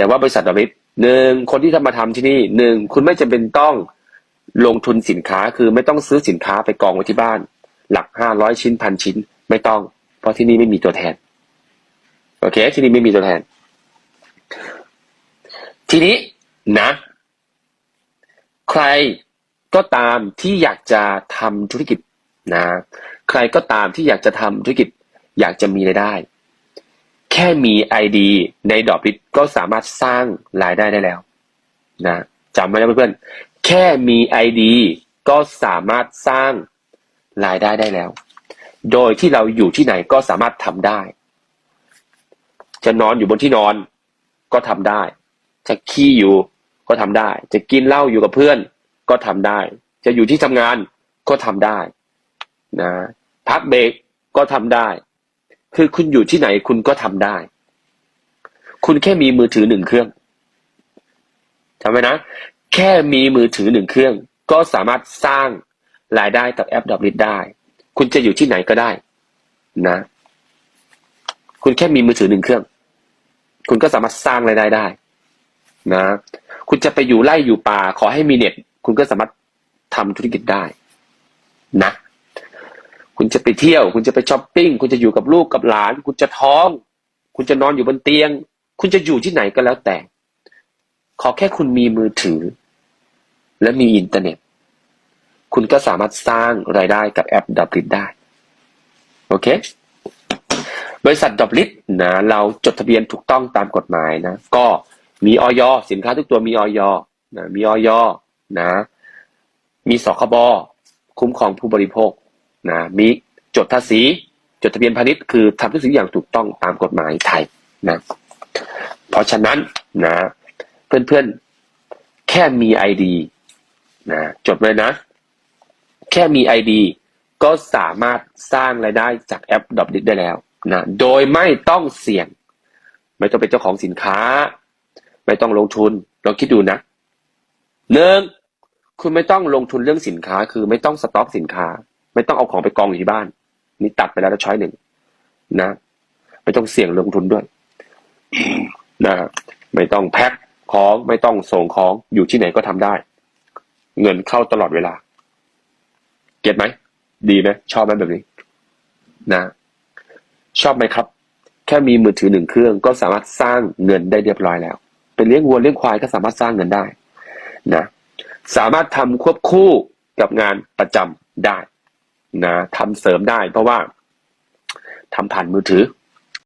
แต่ว่าบริษัทดอลลิสหนึ่งคนที่ทำมาทำที่นี่หนึ่งคุณไม่จำเป็นต้องลงทุนสินค้าคือไม่ต้องซื้อสินค้าไปกองไว้ที่บ้าน หลักห้าร้อยชิ้นพันชิ้น ไม่ต้อง เพราะที่นี่ไม่มีตัวแทน โอเค ที่นี่ไม่มีตัวแทน ทีนี้นะ ใครก็ตามที่อยากจะทำธุรกิจนะ ใครก็ตามที่อยากจะทำธุรกิจ อยากจะมีรายได้ แค่มี ID ในดอกลิสก็สามารถสร้างรายได้ได้แล้วนะจำไว้นะเพื่อนๆ แค่มี ID ก็สามารถสร้างรายได้ได้แล้ว โดยที่เราอยู่ที่ไหนก็สามารถทำได้ จะนอนอยู่บนที่นอนก็ทำได้ จะขี้อยู่ก็ทำได้ จะกินเหล้าอยู่กับเพื่อนก็ทำได้ จะอยู่ที่ทำงานก็ทำได้นะพักเบรกก็ทำได้ คือคุณอยู่ที่ไหนคุณก็ทำได้ คุณแค่มีมือถือหนึ่งเครื่องจำไว้นะ แค่มีมือถือหนึ่งเครื่อง ก็สามารถสร้างรายได้กับแอปดอกลิได้ คุณจะอยู่ที่ไหนก็ได้ นะ คุณแค่มีมือถือหนึ่งเครื่อง คุณก็สามารถสร้างรายได้ได้ นะ คุณจะไปอยู่ไร่อยู่ป่า ขอให้มีเน็ต คุณก็สามารถทำธุรกิจได้ นะ คุณจะไปเที่ยว คุณจะไปช้อปปิ้ง คุณจะอยู่กับลูกกับหลาน คุณจะท้อง คุณจะนอนอยู่บนเตียง คุณจะอยู่ที่ไหนก็แล้วแต่ ขอแค่คุณมีมือถือ และมีอินเทอร์เน็ต คุณก็สามารถสร้างรายได้กับแอปดับลิทได้ โอเค บริษัทดับลิทนะเราจดทะเบียนถูกต้องตามกฎหมายนะ ก็มีออยสินค้าทุกตัวมีออยนะมีออยนะ มีสคบคุ้มครองผู้บริโภค นะมีจดภาษี จดทะเบียนพาณิชย์คือทำทุกสิ่งอย่างถูกต้องตามกฎหมายไทยนะเพราะฉะนั้นนะเพื่อนๆแค่มีไอดีนะจดไว้นะ แค่มีไอดีก็สามารถสร้างรายได้จากแอปด o บดิได้แล้วนะโดยไม่ต้องเสี่ยง ไม่ต้องเป็นเจ้าของสินค้า ไม่ต้องลงทุนลองคิดดูนะหนึ่งคุณไม่ต้องลงทุนเรื่องสินค้า คือไม่ต้องสต็อกสินค้า ไม่ต้องเอาของไปกองอยู่ที่บ้าน นี่ตัดไปแล้วช้อยหนึ่งนะไม่ต้องเสี่ยงลงทุนด้วยนะไม่ต้องแพ็คของไม่ต้องส่งของอยู่ที่ไหนก็ทำได้ เงินเข้าตลอดเวลา เก็ตไหมดีไหมชอบไหมแบบนี้นะ ชอบไหมครับ แค่มีมือถือหนึ่งเครื่องก็สามารถสร้างเงินได้เรียบร้อยแล้ว เป็นเลี้ยงวัวเลี้ยงควายก็สามารถสร้างเงินได้ นะ สามารถทำควบคู่กับงานประจำได้ นะทำเสริมได้เพราะว่าทำผ่านมือถือ